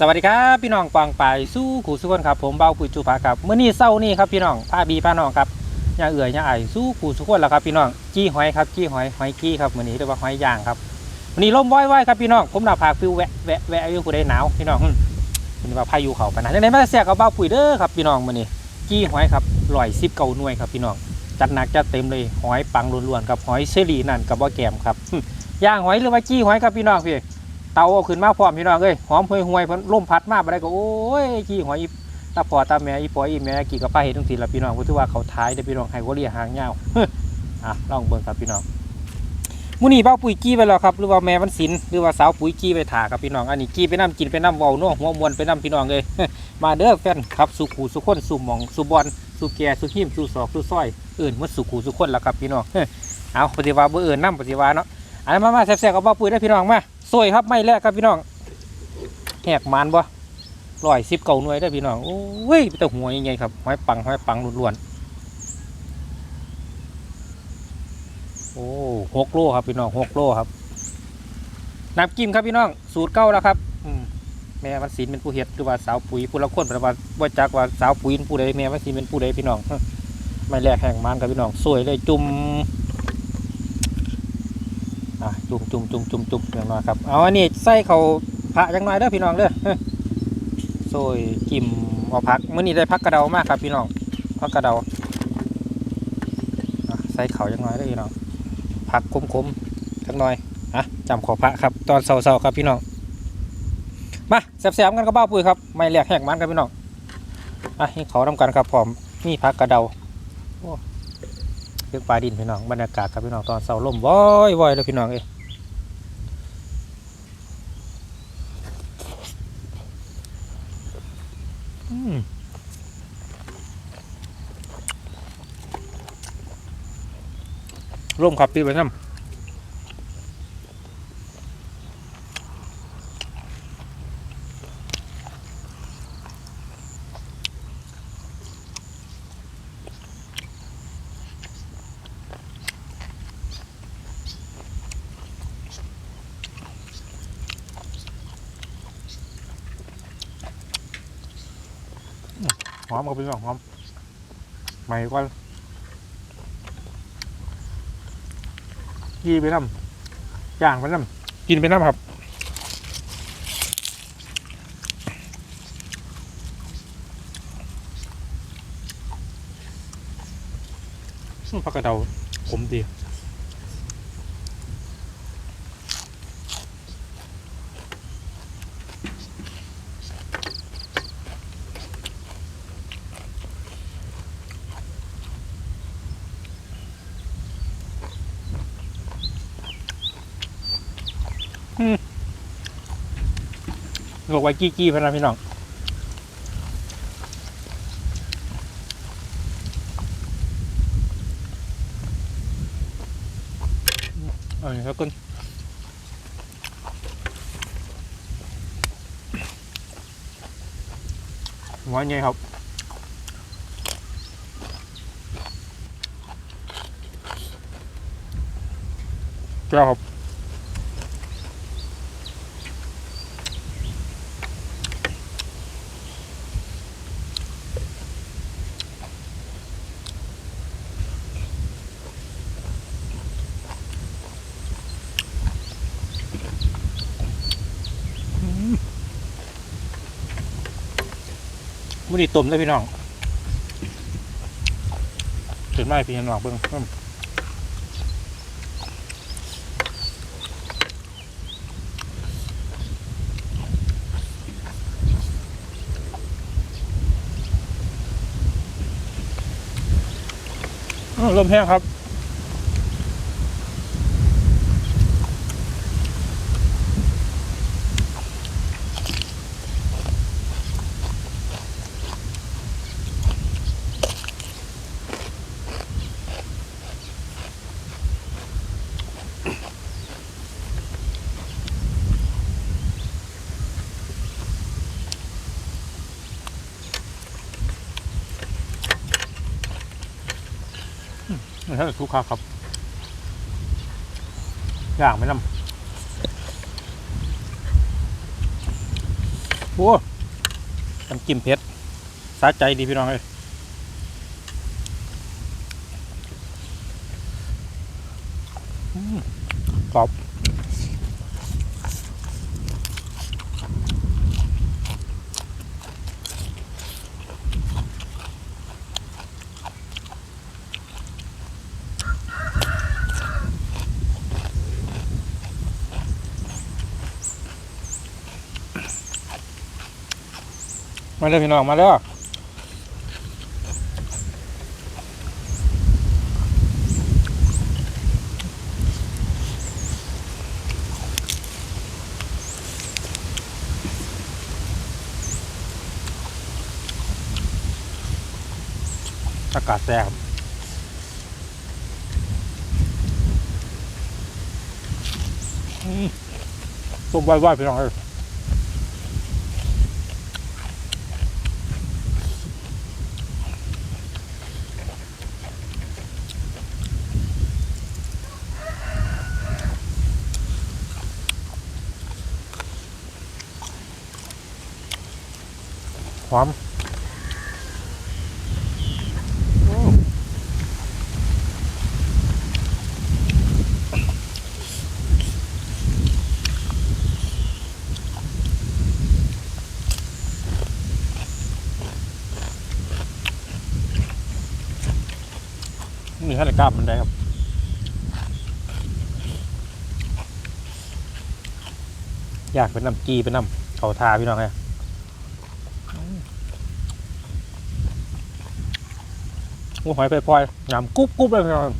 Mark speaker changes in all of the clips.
Speaker 1: สวัสดีครับพี่น้องปองไปสู้ขู่สุขคนครับผมเบาปุ๋ยจูภาครับเมื่อนี้เศร้านี่ครับพี่น้องพาบีพาน้องครับย่าเอื่อยย่าไอสู้ขู่สุขคนแล้วครับพี่น้องจี้หอยครับจี้หอยหอยกี้ครับเมื่อนี้เรียกว่าหอยย่างครับวันนี้ลมว้อยๆครับพี่น้องผมหน้าผากฟิวแวะแวะแวะอยู่ผู้ใดหนาวพี่น้องหึวันนี้ว่าพายุเขาไปนะในๆมาแซ่กับเบาปุ๋ยเด้อครับพี่น้องเมื่อนี้จี้หอยครับลอยซิบเก่าหน่วยครับพี่น้องจัดหนักจัดเต็มเลยหอยปังล้วนๆครับหอยเชอรี่นั่นกับบ่แกมครับย่างหอยหรือว่าจี้หอยครับพี่น้องพี่ เตาเอาขึ้นมาพร้อมพี่น้องเอ้ยหอมห่วยห่วยๆเพิ่นลมพัดมาบ่ได้ก็โอ้ยขี้หอยตาพอตาแม่อีปอยอีแม่กี่กับป้าเฮ็ดจังซี่ละพี่น้องก็ถือว่าเขาท้ายเด้พี่น้องให้บ่เรียหางยาวอะลองเบิ่งครับพี่น้องมื้อนี้เบ้าปุ๋ยกี้ไปแล้วครับหรือว่าแม่มันสินหรือว่าสาวปุ๋ยกี้ไปถาครับพี่น้องอันนี้กี้ไปน้ำกินไปน้ำเว้าเนาะหัวมวนไปน้ำพี่น้องเอ้ยมาเด้อแฟนครับสุขูสุขคนสุหมองสุบอลสุแก่สุหิมสุศอกสุซ้อยอื่นหมดสุขูสุขคนแล้วครับพี่น้องเอาปฏิวัติบ่เอื่นน้ำปฏิวัติเนาะ อันมามาแซ่บๆกับบ้าปุ๋ยได้พี่น้องมาสวยครับไม่แรกครับพี่น้องแหกมันบ่ร้อยสิบเก่าหน่วยได้พี่น้องโอ้ยเป็นแต่หัวยังไงครับหอยปังหอยปังล้วนๆโอ้หกโลครับพี่น้องหกโลครับน้ำกิ้มครับพี่น้องสูตรเก้าแล้วครับอืแม่วันศิลเป็นผู้เฮ็ดหรือว่าสาวปุ๋ยผู้ละคนป็นว่าว่าจักว่าสาวปุ๋ยเป็นผู้ใดแม่วันศิลเป็นผู้ใดพี่น้องไม่แรกแห่งมันครับพี่น้องสวยเลยจุ่ม อะจุ่มจุ่มจุ่มจุ่มจุ่มอย่างน้อยครับเอาอันนี้ใส่เขาพระจังน้อยเด้อพี่น้องเด้อเฮ้ยโซยกิมเอาพักเมื้อนี้ได้พักกระเดามากครับพี่น้องพักกระเดาใส่เขาจังน้อยเด้อพี่น้องผักคมๆจังน้อยอะจำขอพระครับ ตอนเช้าๆครับพี่น้องมาแซ่บๆกันกับบ้าปุ้ยครับไม่แหลกแหกมันครับพี่น้องอะให้เขาทำกันครับพร้อมนี่พักกระเดา เรียกปลาดินพี่น้องบรรยากาศครับพี่น้องตอนเสาลมว้อยว้อยแล้วพี่น้องเองร่มครับพี่ไปน้ำ หอมครับพี่น้องหอมใหม่กว่ายี่ไปน้ำย่างไปน้ำกินไปน้ำครับอืมผักกระเดาขมดี บอกไว้กี้กี้พะนะพี่น้องเออแล้วก็หัวไงครับเจ้าครับ มื้อนี้ต้มได้พี่น้องถึงไม่พี่น้องเบิ่งอืมอ้าวลมแห้งครับ นี่คือทุกค้าครับอยากไหมล่ะโอ้น้ำจิ้มเผ็ดสาใจดีพี่น้องเลยกรอบ มาเลยพี่น้องมาเลยอากาศแซ่บอืมต้มไว้ๆพี่น้องเล อมนี่ให้กล้ามมันได้ครับอยากเป็นน้ำจีเป็นน้ำเขาทาพี่น้องไง งูหอยไปพลอยงามกุ๊บกุ๊บเลยพี่น้อง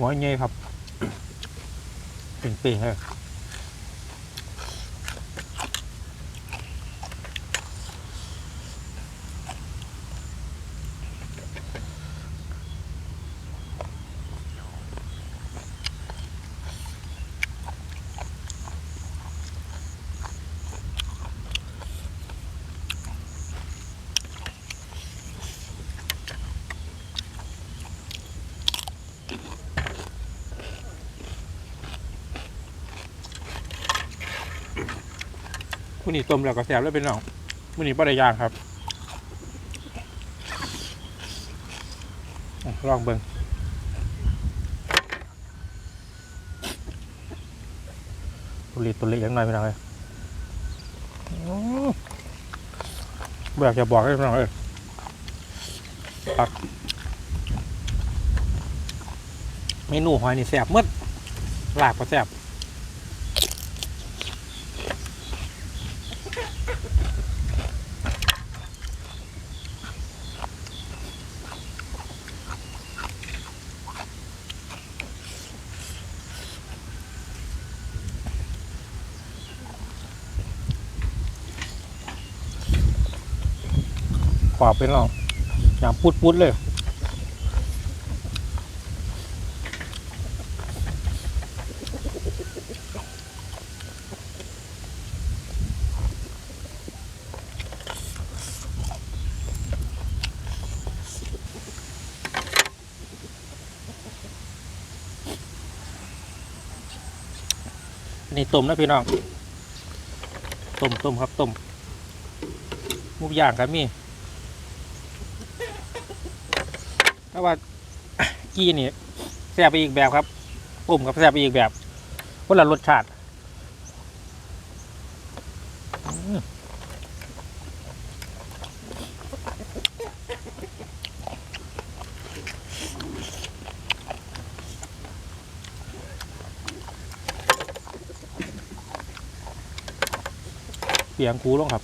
Speaker 1: หัวเงี้ยครับ เป็นปีเลย ผู้นี้ต้มแล้วก็แซ่บแล้วเป็นน้องผู้นี้ปลาย่างครับอลองเบิ่งตัวเล็กตัวเล็กยังไงพี่น้องเลยอื้อบ่อยากจะบอกให้น้องเลยปักเมนูหอยนี่แซ่บหมดลาบก็แซ่บ ขวาเป็นหรออย่างพุดพุดเลย นี่ต้มนะพี่น้อง ต้มต้มครับต้มหมูย่างครับมี่ เพราะว่ากี้นี่แซ่บไปอีกแบบครับต้มกับแซ่บไปอีกแบบคนละรสชาติเสียงคูลงครับ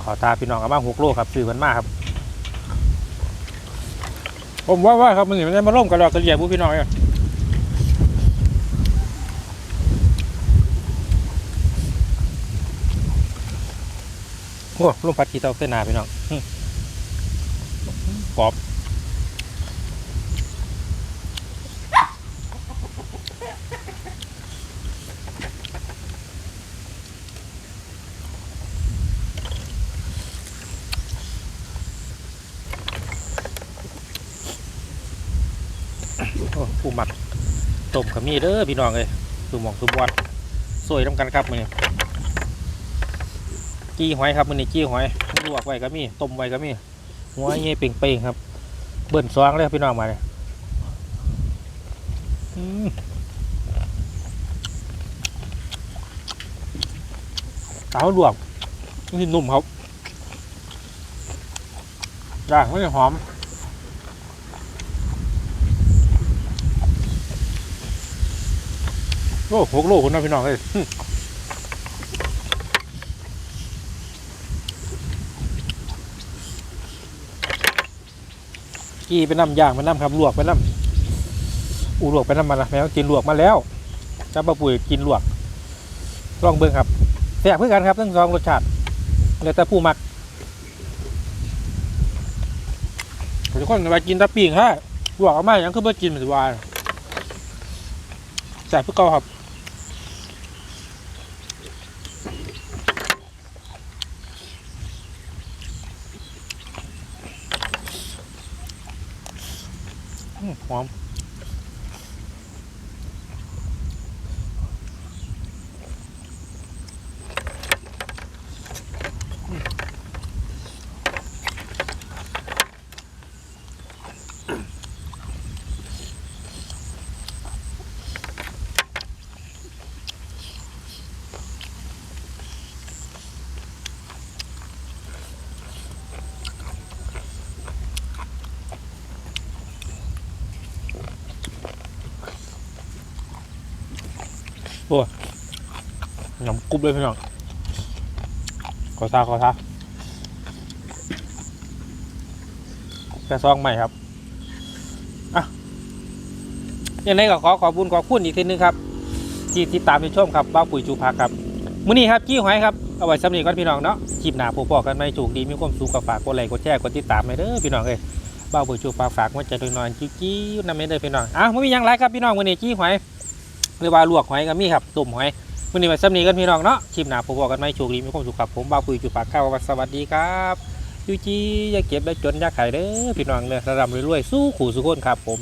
Speaker 1: อ้ขอตาพี่น้องเอามาหกโลครับซื้อมันมากครับ ผมว่าว่าครับมันนี่มันได้มาร่วมกันหรอกกระเหลี่ยบุพี่น้องเนี่ยโอ้ลมพัดขี้เตาเส้นหนาพี่น้องอื้อกรอบ ผู้หมักต้มขมีเด้อพี่น้องเลยสุหมองสุบวนสวยน้ำกันครับมือจี้หอยครับมือนี้จี้หอยลวกไว้ก็มีต้มไว้ก็มีหัวเงี้ยเป่งๆครับ เบิ่นซองเลยครับพี่น้องมาเลยอืมเต้าลวกนี่นุ่มครับย่างไม่หอม โอ้หกโลคุณนะพี่น้องเอ้ยกี้ไปน้ำย่างไปน้ำครับลวกไปน้ำอูลวกไปน้ำมันละแมวกินลวกมาแล้วจ้าปะปุ๋ยกินลวกลองเบิ่งครับแซ่บเพื่อกันครับทั้งสองรสชาติแล้วแต่ผู้มักทุกคนไปกินตะปีงฮะลวกเอามายังคือไม่อกินเหมือนวานแซ่บเพื่อเกาครับ หอม หนมกรุบเลยพี่น้องขอซาขอซาแค่ซองใหม่ครับอะยังไงก็ขอขอบคุณขอบคุณอีกทีนึงครับ ที่ติดตามในช่วงครับบ้าปุ๋ยจูพักครับมื้อนี้ครับจี้หอยครับเอาไว้สำนีก่อนพี่น้องเนาะคลิปหน้าพบปอกันไม่จูกดีมีความสุขกับฝากกดไลค์กดแชร์กดติดตามไปเด้อพี่น้องเอ้ยบ้าปุ๋ยจูพักฝากหัวใจดน้อยๆจี้ๆนำไปเด้พี่น้องอะไม่มียังไรครับพี่น้องมื้อนี้จี้หอย หรือว่าลวกหอยก็มีครับตุ่มหอยวันนี้มาซ้ำนี้กันพี่น้องเนาะคลิปหน้าผมบอกกันไหมโชคดีมีความสุขครับผมบ่าวปุยจุปากข้าวสวัสดีครับยูจีอย่าเก็บได้จนอย่าขายเด้อพี่น้องเลยระดับรวยๆสู้ขู่สุขคนครับผม